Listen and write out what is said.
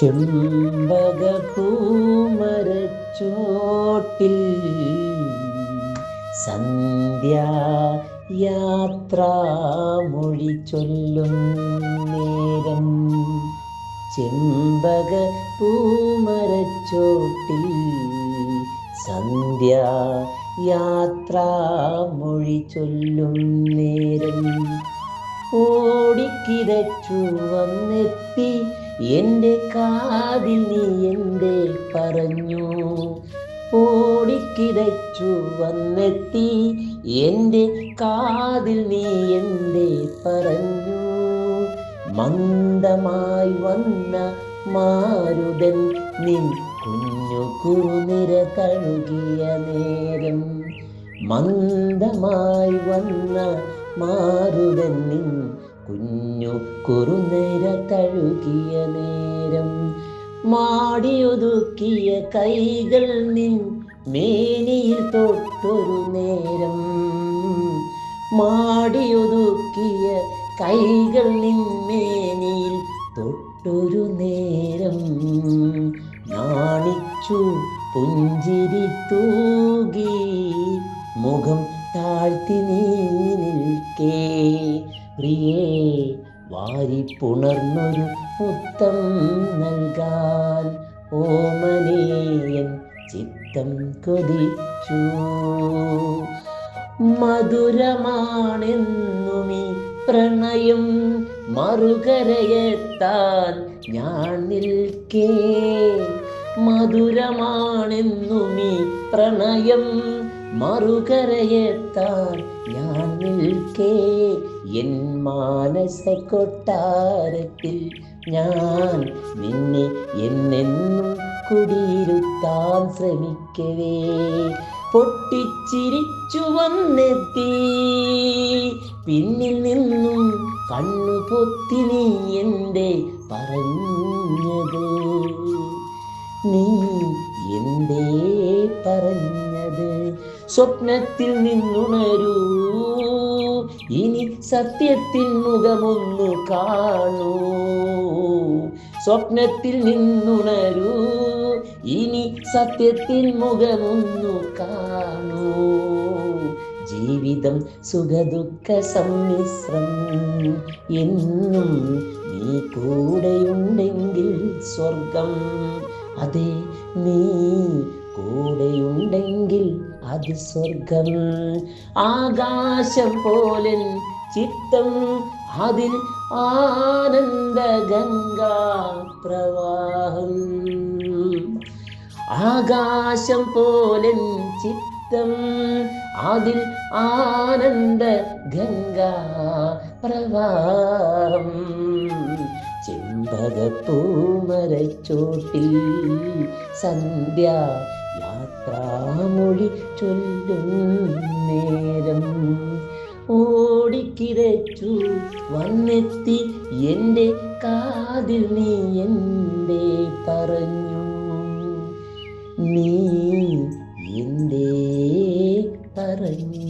ചെമ്പകപ്പൂമരച്ചോട്ടിൽ സന്ധ്യ യാത്രാമൊഴി ചൊല്ലും നേരം. ചെമ്പക പൂമരച്ചോട്ടിൽ സന്ധ്യ യാത്രാമൊഴി ചൊല്ലും നേരം. ഓടിക്കിതച്ചു വന്നെത്തി എന്റെ കാതിൽ നീ എന്റെ പറഞ്ഞു. ഓടിക്കിതച്ചു വന്നെത്തി എന്റെ കാതിൽ നീ എന്റെ പറഞ്ഞു. മന്ദമായി വന്ന മാരുതൻ നിൻ കുഞ്ഞു കുറുനിര തഴുകിയ നേരം മന്ദമായി വന്ന മാരുതൻ നിൻ കുഞ്ഞു കുറുനിര തഴുകിയ നേരം മാടിയൊതുക്കിയ കൈകൾ നിൻ മേനിയിൽ തൊട്ടൊരു നേരം. മാടിയൊതുക്കിയ കൈകൾ നിൻ മേനിയിൽ തൊട്ടൊരു നേരം. നാണിച്ചു പുഞ്ചിരി തൂകി മുഖം താഴ്ത്തി നീ നിൽക്കേ. പ്രിയേ വാരിപ്പുണർന്നൊരു മുത്തം നൽകാൻ ഓമനേയൻ ചിത്തം കൊതിച്ചു. മധുരമാണെന്നുമീ പ്രണയം മറുകരയെത്താൻ ഞാൻ നിൽക്കേ. മധുരമാണെന്നുമീ പ്രണയം മറുകരയെത്താൻ ഞാൻ നിൽക്കേ. എൻ മാനസ കൊട്ടാരത്തിൽ ഞാൻ നിന്നെ എന്നെന്നും കുടിയിരുത്താൻ ശ്രമിക്കവേ. പൊട്ടിച്ചിരിച്ചു വന്നെത്തി. പിന്നിൽ നിന്നും കണ്ണു പൊത്തി നീ എന്റെ പറഞ്ഞത്? നീ എന്തേ പറഞ്ഞത്? സ്വപ്നത്തിൽ നിന്നുണരൂ. ഇനി സത്യത്തിൽ മുഖമൊന്നു കാണൂ. സ്വപ്നത്തിൽ നിന്നുണരൂ. ഇനി സത്യത്തിൽ മുഖമൊന്നു കാണൂ. ജീവിതം സുഖദുഃഖ സമ്മിശ്രം എന്നും നീ കൂടെയുണ്ടെങ്കിൽ സ്വർഗം അതെ നീ കൂടെയുണ്ടെങ്കിൽ അത് സ്വർഗം. ആകാശം പോലെ ചിത്തം അതിൽ ആനന്ദ ഗംഗാ പ്രവാഹം ആകാശം പോലെ ചിത്തം അതിൽ ആനന്ദ ഗംഗാ പ്രവാഹം ചെമ്പകപ്പൂമരച്ചോട്ടിൽ സന്ധ്യ കാമൊഴി ചൊല്ലും നേരം. ഓടിക്കിരച്ചു വന്നെത്തി എന്റെ കാതിൽ നീ എന്റെ പറഞ്ഞു? നീ എന്റെ പറഞ്ഞു?